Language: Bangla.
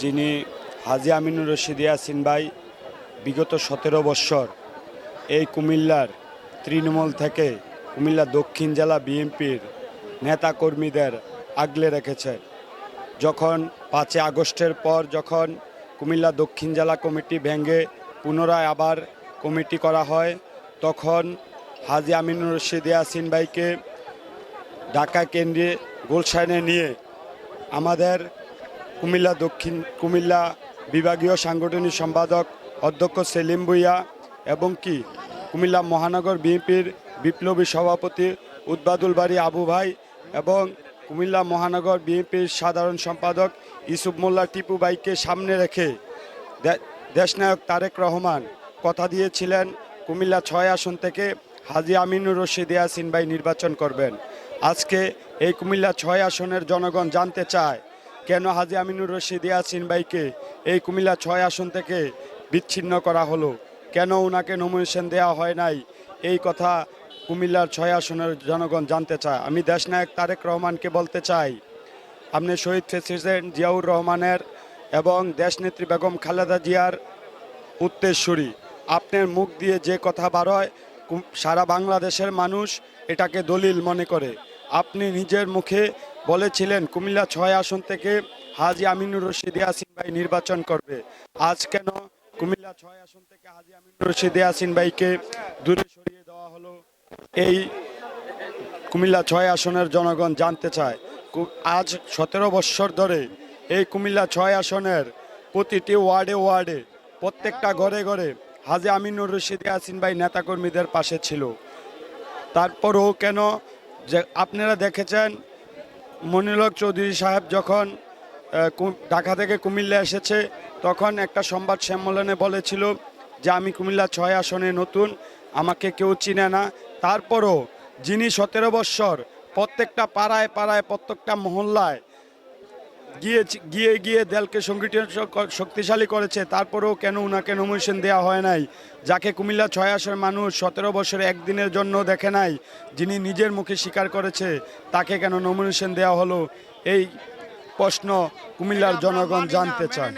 যিনি হাজি আমিনুর রশিদ ইয়াসিন ভাই বিগত সতেরো বৎসর এই কুমিল্লার তৃণমূল থেকে কুমিল্লা দক্ষিণ জেলা বিএনপির নেতাকর্মীদের আগলে রেখেছেন যখন পাঁচই আগস্টের পর যখন কুমিল্লা দক্ষিণ জেলা কমিটি ভেঙে পুনরায় আবার কমিটি করা হয়, তখন হাজি আমিনুর রশিদ ইয়াসিন ভাইকে ঢাকা কেন্দ্রে গুলশানে নিয়ে আমাদের কুমিল্লা দক্ষিণ, কুমিল্লা বিভাগীয় সাংগঠনিক সম্পাদক অধ্যক্ষ সেলিম ভুইয়া এবং কি? কুমিল্লা মহানগর বিএনপির বিপ্লবী সভাপতি উদ্বাদুল বাড়ি আবু ভাই এবং কুমিল্লা মহানগর বিএনপির সাধারণ সম্পাদক ইসুফ মোল্লা টিপু ভাইকে সামনে রেখে দেশনায়ক তারেক রহমান কথা দিয়েছিলেন, কুমিল্লা ছয় আসন থেকে হাজি আমিনুর রশিদ ইয়াসিন ভাই নির্বাচন করবেন। আজকে এই কুমিল্লা ছয় আসনের জনগণ জানতে চায় কেন হাজি আমিনুর রশিদ ইয়াসিন ভাইকে এই কুমিল্লা ছয় আসন থেকে বিচ্ছিন্ন করা হলো? কেন ওনাকে নমিনেশন দেওয়া হয় নাই? এই কথা কুমিল্লার ছয় আসনের জনগণ জানতে চায়। আমি দেশনায়ক তারেক রহমানকে বলতে চাই, আপনি শহীদ প্রেসিডেন্ট জিয়াউর রহমানের এবং দেশনেত্রী বেগম খালেদা জিয়ার উত্তেশ্বরী আপনার মুখ দিয়ে যে কথা বার হয় সারা বাংলাদেশের মানুষ এটাকে দলিল মনে করে। আপনি নিজের মুখে বলেছিলেন, কুমিল্লা ছয় আসন থেকে হাজি আমিনুর রশিদ ইয়াসিন ভাই নির্বাচন করবে। আজ কেন কুমিল্লা ছয় আসন থেকে হাজি আমিনুর রশিদ ইয়াসিন ভাইকে দূরে সরিয়ে দেওয়া হলো? এই কুমিল্লা ছয় আসনের জনগণ জানতে চায়। আজ সতেরো বৎসর ধরে এই কুমিল্লা ছয় আসনের প্রতিটি ওয়ার্ডে ওয়ার্ডে, প্রত্যেকটা ঘরে ঘরে হাজি আমিনুর রশিদ ইয়াসিন ভাই নেতাকর্মীদের পাশে ছিল। তারপরও কেন যে, আপনারা দেখেছেন মনিরক চৌধুরী সাহেব যখন ঢাকা থেকে কুমিল্লা এসেছে, তখন একটা সংবাদ সম্মেলনে বলেছিল যে আমি কুমিল্লা ছয় আসনে নতুন, আমাকে কেউ চিনে না। তারপরও যিনি সতেরো বৎসর, প্রত্যেকটা পাড়ায় পাড়ায়, প্রত্যেকটা মহল্লায় গিয়ে গিয়ে গিয়ে দলকে সংগঠিত শক্তিশালী করেছে তারপরেও কেন উনাকে নমিনেশন দেওয়া হয় নাই? যাকে কুমিল্লা ছয় আসের মানুষ সতেরো বছরে একদিনের জন্য দেখে নাই যিনি নিজের মুখে স্বীকার করেছে তাকে কেন নমিনেশন দেওয়া হলো? এই প্রশ্ন কুমিল্লার জনগণ জানতে চায়।